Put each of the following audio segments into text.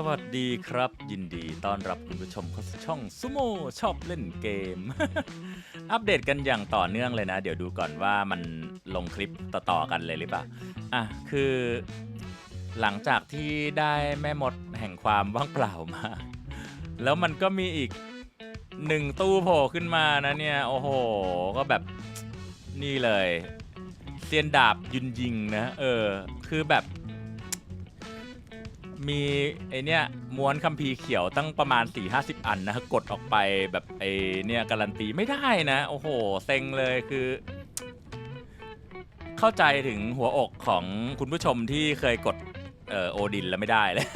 สวัสดีครับ ยินดีต้อนรับคุณผู้ชมเข้าสู่ช่องซูโม่ชอบเล่นเกม อัปเดตกันอย่างต่อเนื่องเลยนะ เดี๋ยวดูก่อนว่ามันลงคลิปต่อๆกันเลยหรือเปล่าอะคือ หลังจากที่ได้แม่มดแห่งความว่างเปล่ามา แล้วมันก็มีอีกหนึ่งตู้โผล่ขึ้นมานะเนี่ย โอ้โห ก็แบบนี่เลยเซียนดาบยุนยิงนะ เออ คือแบบ มีไอเนี้ยม้วนคัมภีร์เขียวตั้งประมาณ 4 5 0 อันนะกดออกไปแบบไอเนี่ยการันตีไม่ได้นะ โอ้โห เซ็งเลยคือ เข้าใจถึงหัวอกของคุณผู้ชมที่เคยกดเอ่อโอดินแล้วไม่ได้เลย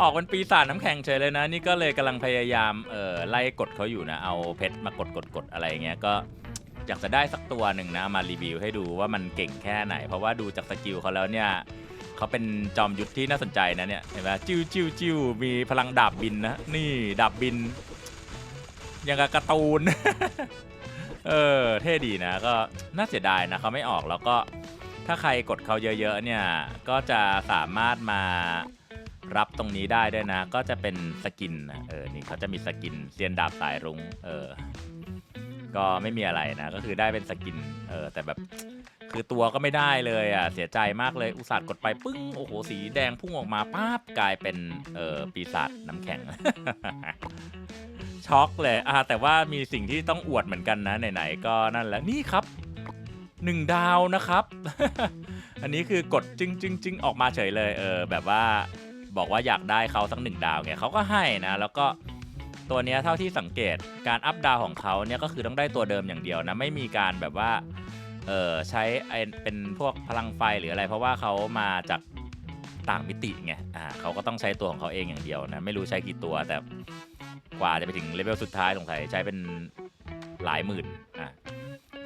ออกเป็นปีศาจน้ำแข็งเฉยเลยนะ นี่ก็เลยกำลังพยายามเอ่อไล่กดเขาอยู่นะ เอาเพชรมากดกดกดอะไรเงี้ยก็อยากจะได้สักตัวหนึ่งนะมารีวิวให้ดูว่ามันเก่งแค่ไหน เพราะว่าดูจากสกิลเขาแล้วเนี่ย เขาเป็นจอมยุทธที่น่าสนใจนะเนี่ยเห็นไหมจิ้วจิ้วจิ้วมีพลังดาบบินนะนี่ดาบบินยังกับการ์ตูน เออเท่ดีนะก็น่าเสียดายนะเขาไม่ออกแล้วก็ถ้าใครกดเขาเยอะๆเนี่ยก็จะสามารถมารับตรงนี้ได้ด้วยนะ ก็จะเป็นสกินนะเออนี่เขาจะมีสกินเซียนดาบสายรุ้งเออ ก็ไม่มีอะไรนะ ก็คือได้เป็นสกินเออแต่แบบ คือตัวก็ไม่ได้เลยอะเสียใจมากเลยอุตส่าห์กดไปปึ้งโอ้โหสีแดงพุ่งออกมาปั๊บกลายเป็นเอ่อปีศาจน้ำแข็ง ช็อกเลยอ่าแต่ว่ามีสิ่งที่ต้องอวดเหมือนกันนะไหนๆก็นั่นแหละนี่ครับหนึ่งดาวนะครับ อันนี้คือกดจึงจึงจึงออกมาเฉยเลยเออแบบว่าบอกว่าอยากได้เขาสักหนึ่งดาวไงเขาก็ให้นะ แล้วก็ตัวเนี้ยเท่าที่สังเกตการอัพดาวของเขาเนี่ยก็คือต้องได้ตัวเดิมอย่างเดียวนะไม่มีการแบบว่า เออใช้ไอเป็นพวกพลังไฟหรืออะไร เพราะว่าเขามาจากต่างมิติไงอ่าเขาก็ต้องใช้ตัวของเขาเองอย่างเดียวนะไม่รู้ใช้กี่ตัวแต่กว่าจะไปถึงเลเวลสุดท้ายสงสัยใช้เป็นหลายหมื่นอะ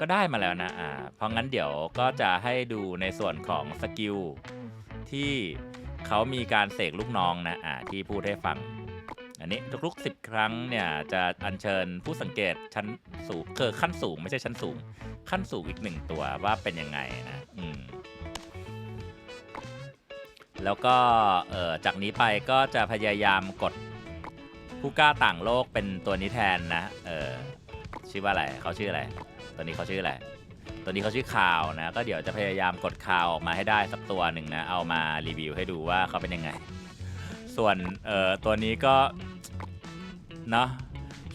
ก็ได้มาแล้วนะอ่าเพราะงั้นเดี๋ยวก็จะให้ดูในส่วนของสกิลที่เขามีการเสกลูกน้องนะอ่าที่พูดให้ฟัง อันนี้ทุกๆสิบครั้งเนี่ยจะอัญเชิญผู้สังเกตชั้นสูงคือขั้นสูงไม่ใช่ชั้นสูง ขั้นสูงอีกหนึ่งตัวว่าเป็นยังไงนะอืมแล้วก็เอ่อจากนี้ไปก็จะพยายามกดผู้กล้าต่างโลกเป็นตัวนี้แทนนะ เออชื่อว่าอะไรเขาชื่ออะไร ตัวนี้เขาชื่ออะไร ตัวนี้เขาชื่อข่าวนะ ก็เดี๋ยวจะพยายามกดข่าวออกมาให้ได้สักตัวหนึ่งนะ เอามารีวิวให้ดูว่าเขาเป็นยังไง ส่วนเอ่อตัวนี้ก็ เนาะ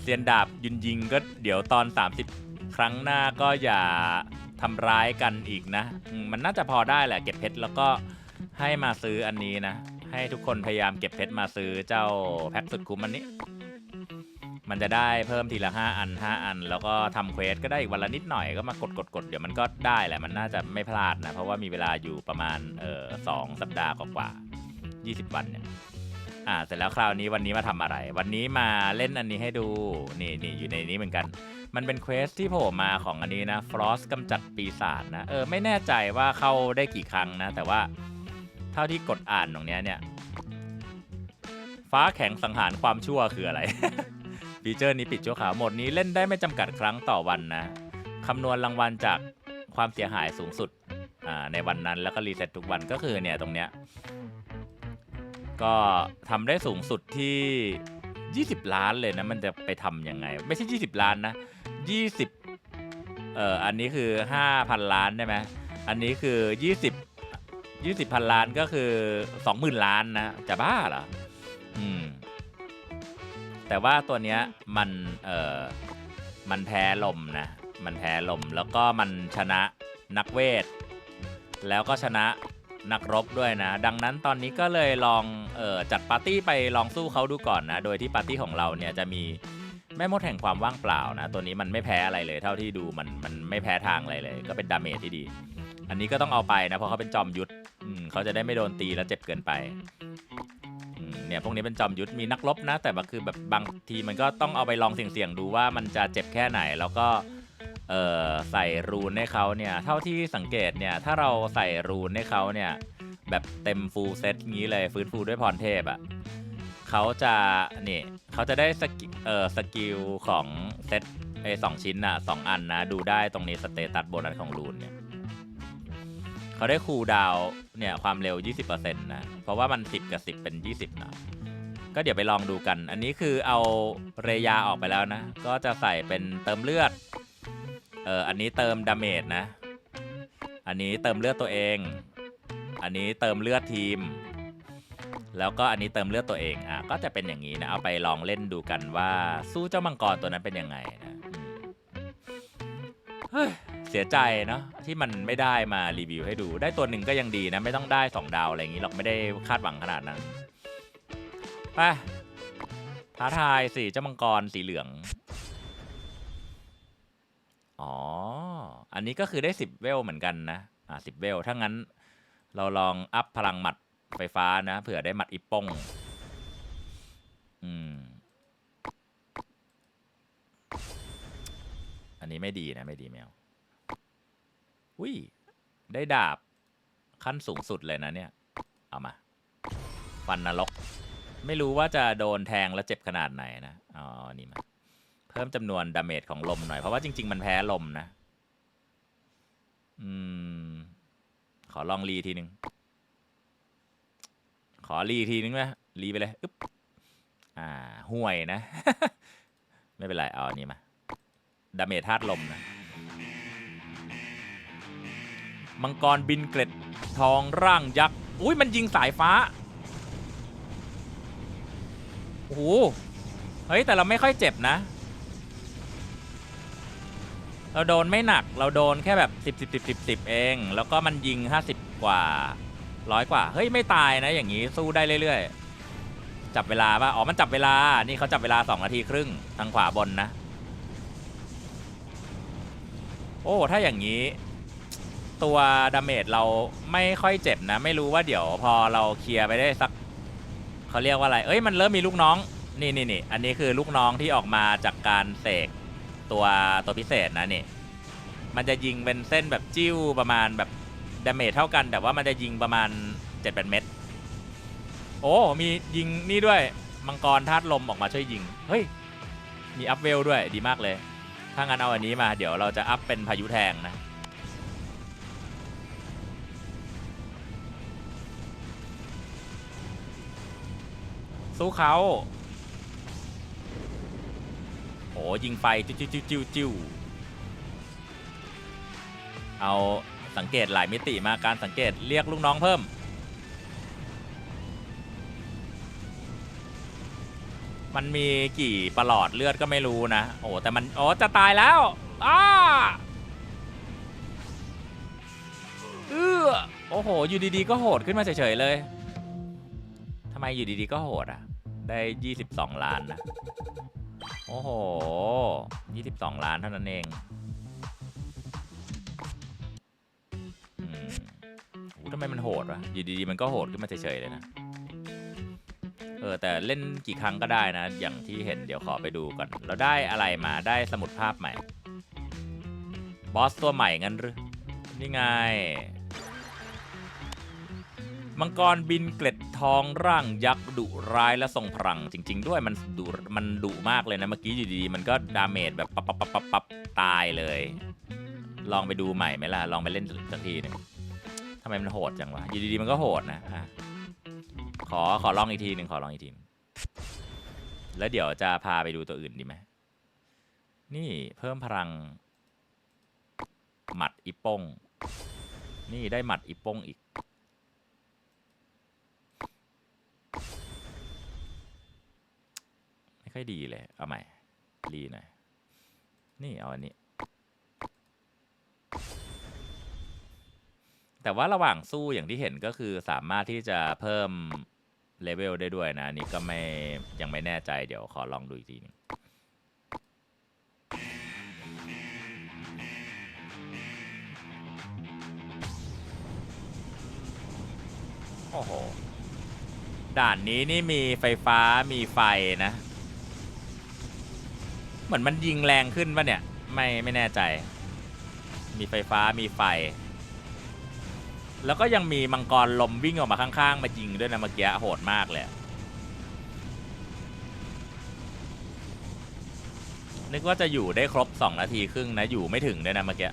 เซียนดาบยุนยิงก็เดี๋ยวตอน 30 ครั้งหน้าก็อย่าทำร้ายกันอีกนะมมันน่าจะพอได้แหละเก็บเพชรแล้วก็ให้มาซื้ออันนี้นะ ให้ทุกคนพยายามเก็บเพชรมาซื้อเจ้าแพ็คสุดคุ้มอันนี้ มันจะได้เพิ่มทีละ 5 อัน 5 อัน แล้วก็ทำเควสก็ได้อีกวันละนิดหน่อยก็มากดกดกดเดี๋ยวมันก็ได้แหละมันน่าจะไม่พลาดนะ เพราะว่ามีเวลาอยู่ประมาณเออสองสัปดาห์กว่าๆ20 วันเนี่ย อ่าเสร็จแล้วคราวนี้วันนี้มาทำอะไร วันนี้มาเล่นอันนี้ให้ดู นี่นี่อยู่ในนี้เหมือนกัน มันเป็นเควสที่โผล่มาของอันนี้นะฟรอสกำจัดปีศาจนะ เออ ไม่แน่ใจว่าเข้าได้กี่ครั้งนะ แต่ว่าเท่าที่กดอ่านตรงเนี้ยเนี่ย ฟ้าแข็งสังหารความชั่วคืออะไร ฟีเจอร์นี้ปิดชั่วคราวหมดนี้เล่นได้ไม่จำกัดครั้งต่อวันนะคำนวณรางวัลจากความเสียหายสูงสุดอ่าในวันนั้นแล้วก็รีเซ็ตทุกวันก็คือเนี่ยตรงเนี้ย ก็ทำได้สูงสุดที่ 20 ล้านเลยนะ มันจะไปทำยังไง ไม่ใช่ 20 ล้านนะ 20 เอ่อ อันนี้คือ 5,000 ล้านได้ไหมอันนี้คือ 20 20พันล้านก็คือ 20,000 ล้านนะ จะบ้าเหรอ อืม แต่ว่าตัวเนี้ยมัน เอ่อ มันแพ้ลมนะ มันแพ้ลม แล้วก็มันชนะนักเวท แล้วก็ชนะ นักรบด้วยนะ ดังนั้นตอนนี้ก็เลยลองเออจัดปาร์ตี้ไปลองสู้เขาดูก่อนนะ โดยที่ปาร์ตี้ของเราเนี่ยจะมีแม่มดแห่งความว่างเปล่านะ ตัวนี้มันไม่แพ้อะไรเลย เท่าที่ดูมันมันไม่แพ้ทางอะไรเลย ก็เป็นดาเมจที่ดี อันนี้ก็ต้องเอาไปนะเพราะเขาเป็นจอมยุทธเขาจะได้ไม่โดนตีแล้วเจ็บเกินไปเนี่ยพวกนี้เป็นจอมยุทธมีนักรบนะ แต่ว่าคือแบบบางทีมันก็ต้องเอาไปลองเสี่ยงๆดูว่ามันจะเจ็บแค่ไหนแล้วก็ เอ่อใส่รูนให้เขาเนี่ยเท่าที่สังเกตเนี่ยถ้าเราใส่รูนให้เขาเนี่ยแบบเต็มฟูลเซตงี้เลยฟื้นฟูด้วยพรเทพอะ่ะเขาจะนี่เขาจะได้สกิเอ่อสกิลของเซตไอ้สองชิ้นน่ะสองอันนะดูได้ตรงนี้สเตตัสโบนัสของรูนเนี่ยเขาได้คูลดาวเนี่ยความเร็ว 20%นะเพราะว่ามัน 10 กับ 10 เป็น 20นะก็เดี๋ยวไปลองดูกัน อันนี้คือเอาเรยาออกไปแล้วนะ ก็จะใส่เป็นเติมเลือด เอออันนี้เติมดาเมจนะ อันนี้เติมเลือดตัวเอง อันนี้เติมเลือดทีม แล้วก็อันนี้เติมเลือดตัวเอง อะ ก็จะเป็นอย่างนี้นะ เอาไปลองเล่นดูกันว่าสู้เจ้ามังกรตัวนั้นเป็นยังไงนะอืมเฮ้ยเสียใจเนาะที่มันไม่ได้มารีวิวให้ดู ได้ตัวหนึ่งก็ยังดีนะ ไม่ต้องได้ 2 ดาวอะไรอย่างนี้หรอกไม่ได้คาดหวังขนาดนั้นไปท้าทายสิเจ้ามังกรสีเหลือง อ๋อ อันนี้ก็คือได้10เวลเหมือนกันนะ อ่าสิบเวล ถ้างั้น เราลองอัพพลังหมัดไฟฟ้านะ เผื่อได้หมัดอีป้งอืม อันนี้ไม่ดีนะ ไม่ดีแมวอุ้ย ได้ดาบ ขั้นสูงสุดเลยนะเนี่ย เอามาฟันนรก ไม่รู้ว่าจะโดนแทงแล้วเจ็บขนาดไหนนะ อ๋อ นี่มา เพิ่มจำนวนดาเมจของลมหน่อย เพราะว่าจริง ๆ มันแพ้ลมนะ อืม ขอลองรีทีหนึ่งขอรีทีนึงไหมรีไปเลยอึ๊บอ่า ห่วยนะ ไม่เป็นไร เอาอันนี้มา ดาเมจธาตุลมนะ มังกรบินเกล็ดทองร่างยักษ์ อุ้ยมันยิงสายฟ้า โอ้โห เฮ้ย แต่เราไม่ค่อยเจ็บนะ เราโดนไม่หนักเราโดนแค่แบบ 10 10 10 10 10 เอง แล้วก็มันยิง 50 กว่าร้อยกว่า เฮ้ย ไม่ตายนะอย่างนี้สู้ได้เรื่อยๆ จับเวลาป่ะ อ๋อ มันจับเวลา นี่เขาจับเวลา 2 นาทีครึ่ง ทางขวาบนนะ โอ้ ถ้าอย่างนี้ ตัวดาเมจเราไม่ค่อยเจ็บนะ ไม่รู้ว่าเดี๋ยวพอเราเคลียร์ไปได้สัก เขาเรียกว่าอะไร เอ้ย มันเริ่มมีลูกน้อง นี่นี่นี่อันนี้คือลูกน้องที่ออกมาจากการเสก ตัวตัวพิเศษนะนี่ มันจะยิงเป็นเส้นแบบจิ้วประมาณแบบดาเมจเท่ากัน แต่ว่ามันจะยิงประมาณ7จ็ดเม็ดโอ้มียิงนี่ด้วยมังกรธาตุลมออกมาช่วยยิง เฮ้ย มีอัพเวลด้วยดีมากเลย ถ้างั้นเอาอันนี้มาเดี๋ยวเราจะอัพเป็นพายุแทงนะสู้เขา ยิงไฟจิ้วจิ้วจิ้วจิ้วจิ้วเอาสังเกตหลายมิติมาการสังเกตเรียกลูกน้องเพิ่ม มันมีกี่ประหลอดเลือดก็ไม่รู้นะ โอ้แต่มันโอ้จะตายแล้วอ้าเออโอ้โห อยู่ดีๆ ก็โหดขึ้นมาเฉยๆเลยทำไมอยู่ดีๆ ก็โหดอะ ได้ 22 ล้านนะ โอ้โห 22 ล้านเท่านั้นเองอืมทำไมมันโหดวะอยู่ดีๆ มันก็โหดขึ้นมาเฉยๆเลยนะ เออ แต่เล่นกี่ครั้งก็ได้นะ อย่างที่เห็นเดี๋ยวขอไปดูก่อน เราได้อะไรมาได้สมุดภาพใหม่ บอสตัวใหม่งั้นหรือ นี่ไง มังกรบินเกล็ด ทองร่างยักษ์ดุร้ายและทรงพลังจริง ๆ ด้วยมันดุมันดุมากเลยนะเมื่อกี้อยู่ดีๆมันก็ดาเมจแบบปับปับปับปับปับตายเลย ลองไปดูใหม่ไหมล่ะลองไปเล่นสักทีหนึงทำไมมันโหดจังวะอยู่ดีๆมันก็โหดนะอะขอขอลองอีกทีหนึ่งขอลองอีกทีแล้วเดี๋ยวจะพาไปดูตัวอื่นดีไหมนี่เพิ่มพลัง หมัดอีป้ง นี่ได้หมัดอีป้งอีก ไม่ค่อยดีเลย เอาใหม่ รีหน่อย นี่เอาอันนี้ แต่ว่าระหว่างสู้อย่างที่เห็นก็คือสามารถที่จะเพิ่มเลเวลได้ด้วยนะ อันนี้ก็ไม่ยังไม่แน่ใจเดี๋ยวขอลองดูอีกทีนึงโอ้โห ด่านนี้นี่มีไฟฟ้ามีไฟนะ เหมือนมันยิงแรงขึ้นปะเนี่ย ไม่ไม่แน่ใจ มีไฟฟ้ามีไฟ แล้วก็ยังมีมังกรลมวิ่งออกมาข้างๆ มายิงด้วยนะเมื่อกี้โหดมากเลย นึกว่าจะอยู่ได้ครบ 2 นาทีครึ่งนะ อยู่ไม่ถึงด้วยนะเมื่อกี้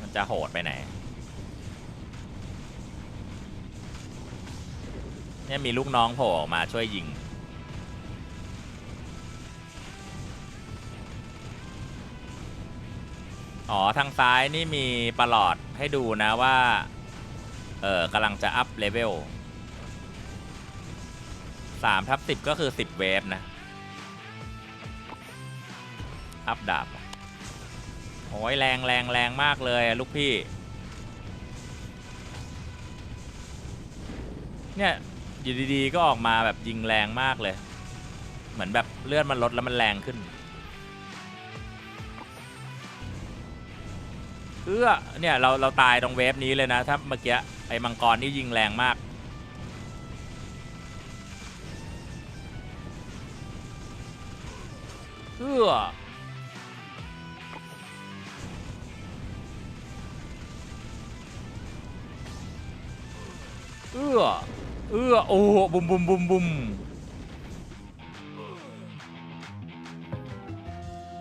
มันจะโหดไปไหนเนี่ยมีลูกน้องโผล่ออกมาช่วยยิง อ๋อ ทางซ้ายนี่มีประหลอดให้ดูนะว่า เออกำลังจะอัพเลเวลสามทับสิบก็คือสิบเวฟนะ อัพดาบ โอ้ยแรงแรงแรงมากเลยลูกพี่ เนี่ย อยู่ดีๆ ก็ออกมาแบบยิงแรงมากเลย เหมือนแบบเลือดมันลดแล้วมันแรงขึ้น เอื้อเนี่ยเราเราตายตรงเวฟนี้เลยนะถ้าเมื่อกี้ไอ้มังกรนี่ยิงแรงมาก เอื้อเอื้อเอื้อโอ้โหบุมบุมบุมบุม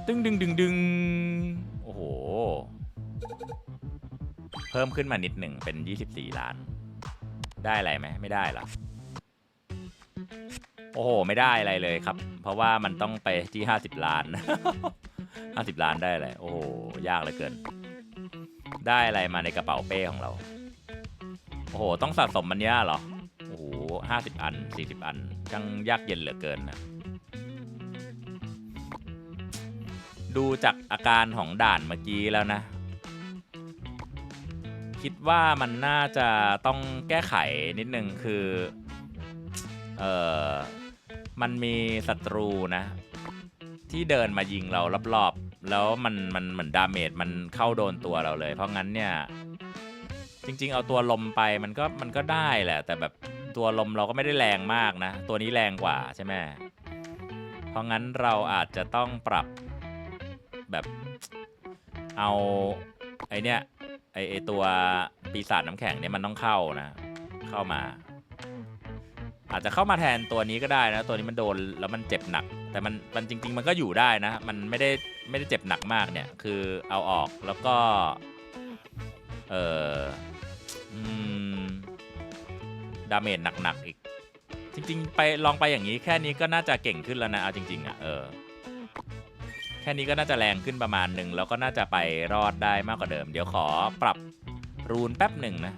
ตึงดึงดึงดึง เพิ่มขึ้นมานิดหนึ่งเป็น 24 ล้าน ได้อะไรไหมไม่ได้หรอโอ้โห ไม่ได้อะไรเลยครับ เพราะว่ามันต้องไปที่ 50 ล้าน 50 ล้านได้อะไรโอ้โห ยากเหลือเกิน ได้อะไรมาในกระเป๋าเป้ของเรา โอ้โห ต้องสะสมมันเนี้ยเหรอ โอ้โหห้าสิบอันสี่สิบอันจังยากเย็นเหลือเกินนะดูจากอาการของด่านเมื่อกี้แล้วนะ คิดว่ามันน่าจะต้องแก้ไขนิดนึงคือ เออมันมีศัตรูนะ ที่เดินมายิงเรารอบๆ แล้วมันมันเหมือนดาเมจมันเข้าโดนตัวเราเลย เพราะงั้นเนี่ย จริง ๆ เอาตัวลมไปมันก็มันก็ได้แหละ แต่แบบตัวลมเราก็ไม่ได้แรงมากนะ ตัวนี้แรงกว่าใช่ไหมเพราะงั้นเราอาจจะต้องปรับแบบเอาไอเนี้ย ไอไอตัวปีศาจน้ำแข็งเนี่ยมันต้องเข้านะ เข้ามา อาจจะเข้ามาแทนตัวนี้ก็ได้นะ ตัวนี้มันโดนแล้วมันเจ็บหนัก แต่มันมันจริง ๆ มันก็อยู่ได้นะ มันไม่ได้ไม่ได้เจ็บหนักมากเนี่ย คือเอาออกแล้วก็ เออดาเมจหนักๆอีก จริง ๆ ไปลองไปอย่างนี้แค่นี้ก็น่าจะเก่งขึ้นแล้วนะเอาจริง ๆอะเออ ค่นี้ก็น่าจะแรงขึ้นประมาณหนึ่งแล้วก็น่าจะไปรอดได้มากกว่าเดิม เดี๋ยวขอปรับรูนแป๊บหนึ่งนะ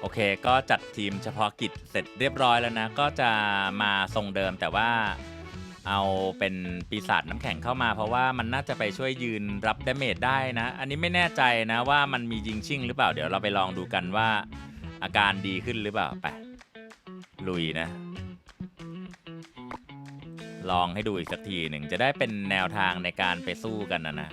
โอเคก็จัดทีมเฉพาะกิจเสร็จเรียบร้อยแล้วนะ ก็จะมาทรงเดิมแต่ว่าเอาเป็นปีศาจน้ำแข็งเข้ามา เพราะว่ามันน่าจะไปช่วยยืนรับดาเมจได้นะ อันนี้ไม่แน่ใจนะว่ามันมียิงชิ่งหรือเปล่าเดี๋ยวเราไปลองดูกันว่าอาการดีขึ้นหรือเปล่าไปลุยนะ ลองให้ดูอีกสักทีหนึ่งจะได้เป็นแนวทางในการไปสู้กันนะนะ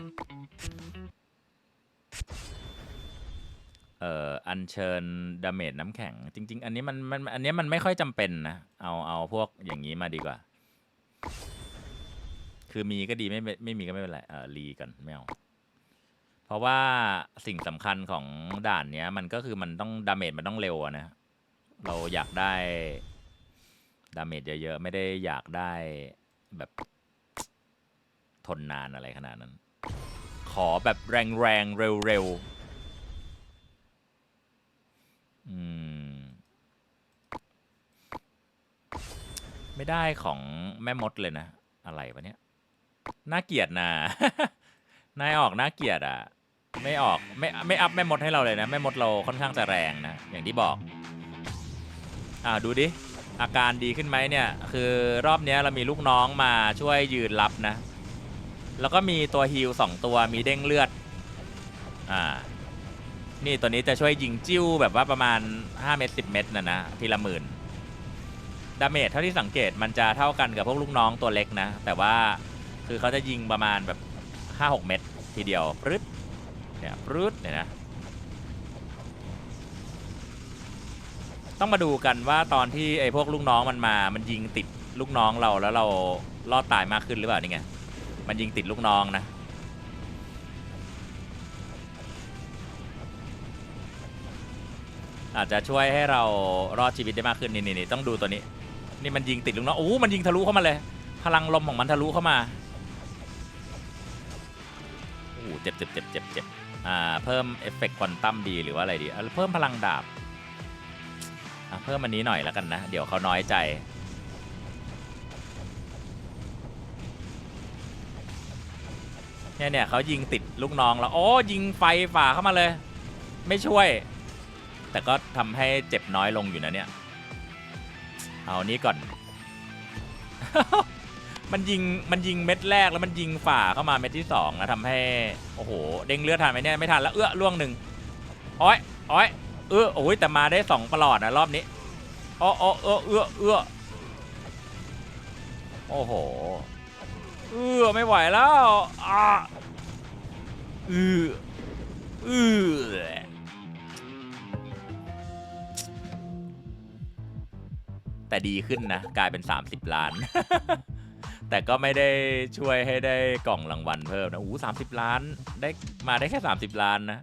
เอ่ออัญเชิญดาเมจน้ำแข็ง จริง ๆ อันนี้มันมันอันนี้มันไม่ค่อยจำเป็นนะ เอาเอาพวกอย่างนี้มาดีกว่า คือมีก็ดีไม่ไม่มีก็ไม่เป็นไรเออรีกันไม่เอาเพราะว่าสิ่งสำคัญของด่านเนี้ย มันก็คือมันต้องดาเมจมันต้องเร็วนะ เราอยากได้ดาเมจเยอะๆ ไม่ได้อยากได้ แบบ ทนนานอะไรขนาดนั้น ขอแบบแรงๆเร็วๆอืมไม่ได้ของแม่มดเลยนะ อะไรวะเนี่ยน่าเกลียดนะนายออกน่าเกลียดอะ ไม่ออกไม่ไม่อัพแม่มดให้เราเลยนะ แม่มดเราค่อนข้างจะแรงนะ อย่างที่บอก อ่าดูดิ อาการดีขึ้นไหมเนี่ย คือรอบนี้เรามีลูกน้องมาช่วยยืนรับนะ แล้วก็มีตัวฮิลสองตัวมีเด้งเลือด อ่า นี่ตัวนี้จะช่วยยิงจิ้วแบบว่าประมาณ 5 เม็ด10 เม็ดนะนะทีละหมื่นดาเมจเท่าที่สังเกตมันจะเท่ากันกับพวกลูกน้องตัวเล็กนะ แต่ว่าคือเขาจะยิงประมาณแบบ 5-6 เม็ดทีเดียวปรึ๊ดเนี่ยปรึ๊ดเนี่ยนะ ต้องมาดูกันว่าตอนที่ไอ้พวกลูกน้องมันมา มันยิงติดลูกน้องเราแล้วเรารอดตายมากขึ้นหรือเปล่านี่ไง มันยิงติดลูกน้องนะ อาจจะช่วยให้เรารอดชีวิตได้มากขึ้นนี่นี่ต้องดูตัวนี้ นี่มันยิงติดลูกน้องโอ้มันยิงทะลุเข้ามาเลย พลังลมของมันทะลุเข้ามาโอ้เจ็บเจ็บเจ็บเจ็บเจ็บอ่า เพิ่มเอฟเฟกต์ควอนตัมดีหรือว่าอะไรดี เพิ่มพลังดาบ เพิ่มอันนี้หน่อยแล้วกันนะ เดี๋ยวเขาน้อยใจ เนี่ยเนี่ยเขายิงติดลูกน้องแล้ว โอ้ ยิงไฟฝ่าเข้ามาเลย ไม่ช่วย แต่ก็ทำให้เจ็บน้อยลงอยู่นะเนี่ย เอานี้ก่อน มันยิง มันยิงเม็ดแรกแล้วมันยิงฝ่าเข้ามาเม็ดที่สองนะทำให้ โอ้โห เด้งเลือดทันไหมเนี่ย ไม่ทันแล้ว เอื้อล่วงหนึ่งอ้อยอ้อย เอื้อโอ้ยแต่มาได้สองประหลอดนะรอบนี้อ้ออ้อเอื้อเอื้อเอื้อโอ้โหเอื้อไม่ไหวแล้วอ่าเอื้อเอื้อแต่ดีขึ้นนะ กลายเป็น 30 ล้าน แต่ก็ไม่ได้ช่วยให้ได้กล่องรางวัลเพิ่มนะอู้สามสิบล้านได้มาได้แค่ 30 ล้านนะ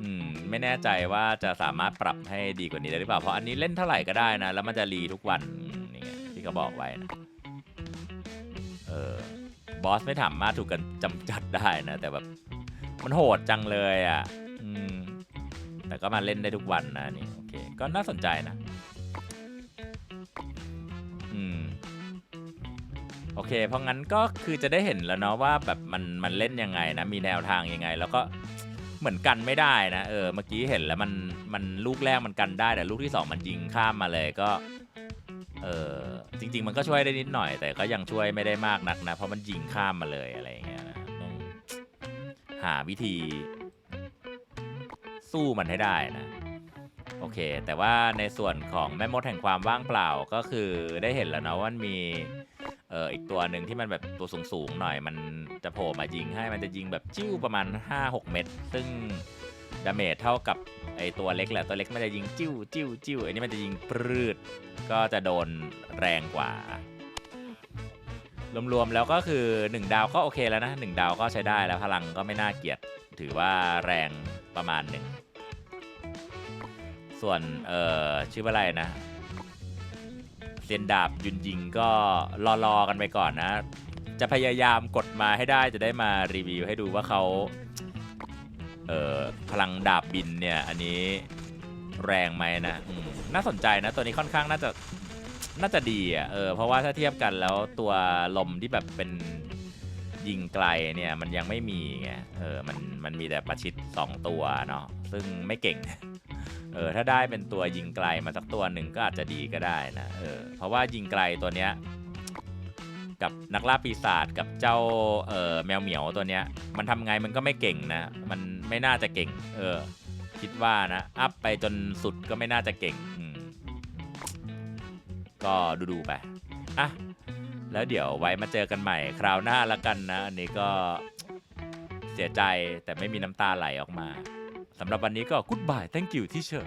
อืมไม่แน่ใจว่าจะสามารถปรับให้ดีกว่านี้ได้หรือเปล่า เพราะอันนี้เล่นเท่าไหร่ก็ได้นะ แล้วมันจะรีทุกวันนี่ไงที่เขาบอกไว้นะเออบอสไม่สามมาถถูกกันจำจัดได้นะ แต่แบบมันโหดจังเลยอะอืมแต่ก็มาเล่นได้ทุกวันนะนี่โอเค ก็น่าสนใจนะ อืมโอเค เพราะงั้นก็คือจะได้เห็นแล้วเนาะว่าแบบมันมันเล่นยังไงนะ มีแนวทางยังไง แล้วก็ เหมือนกันไม่ได้นะเออเมื่อกี้เห็นแล้วมันมันลูกแรกมันกันได้แต่ลูกที่สองมันยิงข้ามมาเลยก็เออจริง ๆ มันก็ช่วยได้นิดหน่อย แต่ก็ยังช่วยไม่ได้มากนักนะ เพราะมันยิงข้ามมาเลยอะไรอย่างเงี้ยนะต้องหาวิธีสู้มันให้ได้นะโอเค แต่ว่าในส่วนของแม่มดแห่งความว่างเปล่าก็คือได้เห็นแล้วนะว่ามันมี เอออีกตัวหนึ่งที่มันแบบตัวสูงๆหน่อยมันจะโผล่มายิงให้มันจะยิงแบบจิ้วประมาณ 5-6 เม็ดซึ่งดาเมจเท่ากับไอตัวเล็กแหละตัวเล็กมันจะยิงจิ้วจิ้วจิ้วอันนี้มันจะยิงปรืดก็จะโดนแรงกว่า รวมๆแล้วก็คือ 1 ดาวก็โอเคแล้วนะ 1 ดาวก็ใช้ได้แล้วพลังก็ไม่น่าเกลียดถือว่าแรงประมาณหนึ่งส่วนเอ่อชื่อว่าอะไรนะ เซียนดาบยุนยิงก็รอๆกันไปก่อนนะ จะพยายามกดมาให้ได้จะได้มารีวิวให้ดูว่าเขาเอ่อพลังดาบบินเนี่ยอันนี้แรงไหมนะน่าสนใจนะตัวนี้ค่อนข้างน่าจะน่าจะดีอะเออเพราะว่าถ้าเทียบกันแล้วตัวลมที่แบบเป็นยิงไกลเนี่ยมันยังไม่มีไงเออมันมันมีแต่ประชิด 2 ตัวเนาะซึ่งไม่เก่ง ออถ้าได้เป็นตัวยิงไกลมาสักตัวหนึ่งก็อาจจะดีก็ได้นะเออเพราะว่ายิงไกลตัวเนี้ยกับนักล่าปีศาจกับเจ้าเออแมวเหมียวตัวเนี้ย มันทำไงมันก็ไม่เก่งนะ มันไม่น่าจะเก่ง เออ คิดว่านะอัพไปจนสุดก็ไม่น่าจะเก่งอืมก็ดูๆไปอะแล้วเดี๋ยวไว้มาเจอกันใหม่คราวหน้าละกันนะ อันนี้ก็เสียใจแต่ไม่มีน้ำตาไหลออกมา สำหรับวันนี้ก็ goodbye thank you teacher